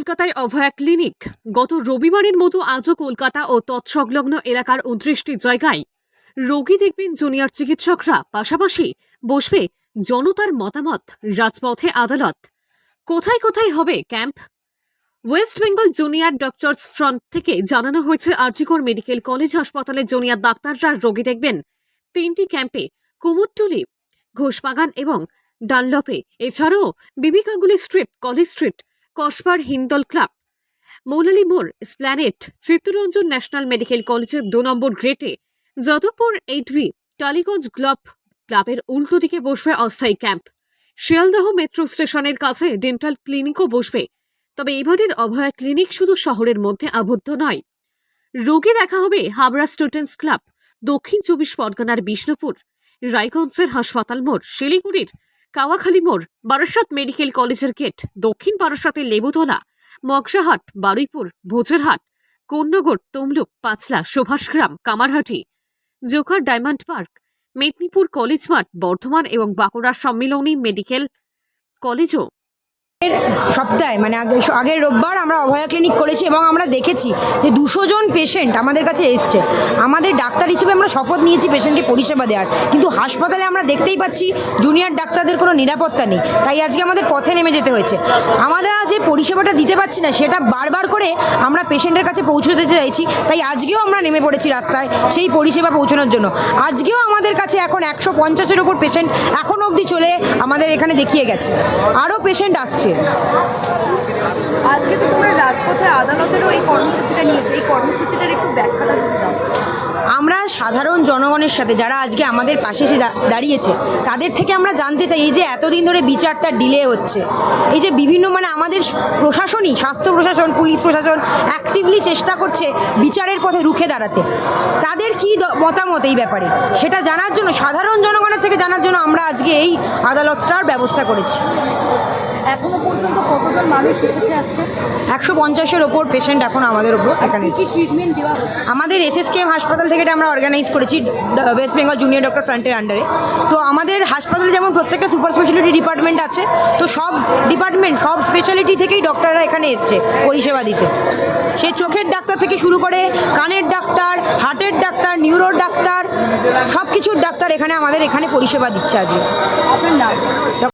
কলকাতায় অভয়া ক্লিনিক। গত রবিবারের মতো আজও কলকাতা ও তৎসংলগ্ন এলাকার উনত্রিশটি জায়গায় রোগী দেখবেন জুনিয়র চিকিৎসকরা। পাশাপাশি বসবে জনতার মতামত, রাজপথে আদালত। কোথায় কোথায় হবে camp? West Bengal junior doctors front থেকে জানানো হয়েছে, আরজিকর মেডিকেল কলেজ হাসপাতালে জুনিয়র ডাক্তাররা রোগী দেখবেন। তিনটি ক্যাম্পে কুমোরটুলি ঘোষবাগান এবং ডানলপে। এছাড়াও বিবিকাঙ্গুলি স্ট্রিট, কলেজ স্ট্রিট কসবার হিন্দল ক্লাব। মৌলালি মোড়, স্প্ল্যানেট, চিত্তরঞ্জন ন্যাশনাল মেডিকেল কলেজের দু নম্বর গ্রেটে Jadavpur eight B Tollygunge club ক্লাবের উল্টো দিকে বসবে অস্থায়ী ক্যাম্প। শিয়ালদহ মেট্রো স্টেশনের কাছে ডেন্টাল ক্লিনিকও বসবে। তবে এবারের অভয়া ক্লিনিক শুধু শহরের মধ্যে আবদ্ধ নয়। রোগী দেখা হবে হাবড়া স্টুডেন্টস ক্লাব, দক্ষিণ চব্বিশ পরগনার বিষ্ণুপুর, রায়গঞ্জের হাসপাতাল মোড়, শিলিগুড়ির কাওয়াখালী মোড়, বারাসাত মেডিকেল কলেজের গেট, দক্ষিণ বারাসাতের লেবুতলা, মগসাহাট, বারুইপুর, ভোজেরহাট কোন্নগর তমলুক, পাঁচলা, সুভাষগ্রাম, কামারহাটি, জোকার ডায়মন্ড পার্ক, মেদিনীপুর কলেজ মাঠ, বর্ধমান এবং বাঁকুড়ার সম্মিলনী মেডিকেল কলেজও সপ্তাহে মানে আগে আগের রোববার আমরা অভয়া ক্লিনিক করেছি এবং আমরা দেখেছি যে দুশো জন পেশেন্ট আমাদের কাছে এসছে। আমাদের ডাক্তার হিসেবে আমরা শপথ নিয়েছি পেশেন্টকে পরিষেবা দেওয়ার। কিন্তু হাসপাতালে আমরা দেখতেই পাচ্ছি জুনিয়র ডাক্তারদের কোনো নিরাপত্তা নেই। তাই আজকে আমাদের পথে নেমে যেতে হয়েছে। আমরা যে পরিষেবাটা দিতে পারছি না, সেটা বারবার করে আমরা পেশেন্টের কাছে পৌঁছে দিতে চাইছি। তাই আজকেও আমরা নেমে পড়েছি রাস্তায় সেই পরিষেবা পৌঁছানোর জন্য। আজকেও আমাদের কাছে এখন একশো পঞ্চাশের ওপর পেশেন্ট এখনও অবধি চলে আমাদের এখানে দেখিয়ে গেছে। আরও পেশেন্ট আসছে। আজকে? তো তোমরা রাজপথে আদালতেরও এই কর্মসূচিটা নিয়েছে। এই কর্মসূচিটার একটু ব্যাখ্যাটা যদি দাও। আমরা সাধারণ জনগণের সাথে যারা আজকে আমাদের পাশে এসে দাঁড়িয়েছে তাদের থেকে আমরা জানতে চাই এই যে এতদিন ধরে বিচারটা ডিলে হচ্ছে। এই যে বিভিন্ন মানে আমাদের প্রশাসনই স্বাস্থ্য প্রশাসন পুলিশ প্রশাসন অ্যাক্টিভলি চেষ্টা করছে বিচারের পথে রুখে দাঁড়াতে। তাদের কি মতামত এই ব্যাপারে? সেটা জানার জন্য সাধারণ জনগণের থেকে জানার জন্য আমরা আজকে এই আদালতটার ব্যবস্থা করেছি। এখনও পর্যন্ত কতজন মানুষ এসেছে আজকে? একশো পঞ্চাশের ওপর পেশেন্ট এখন আমাদের ওপর এখানে আমাদের এসএসকেএম হাসপাতাল থেকে এটা আমরা অর্গানাইজ করেছি ওয়েস্ট বেঙ্গল জুনিয়র ডক্টর ফ্রন্টের আন্ডারে তো আমাদের হাসপাতালে যেমন প্রত্যেকটা সুপার স্পেশালিটি ডিপার্টমেন্ট আছে, তো সব ডিপার্টমেন্ট সব স্পেশালিটি থেকেই ডক্টররা এখানে এসছে পরিষেবা দিতে। সে চোখের ডাক্তার থেকে শুরু করে কানের ডাক্তার হার্টের ডাক্তার নিউরোর ডাক্তার সব কিছুর ডাক্তার এখানে আমাদের এখানে পরিষেবা দিচ্ছে আজকে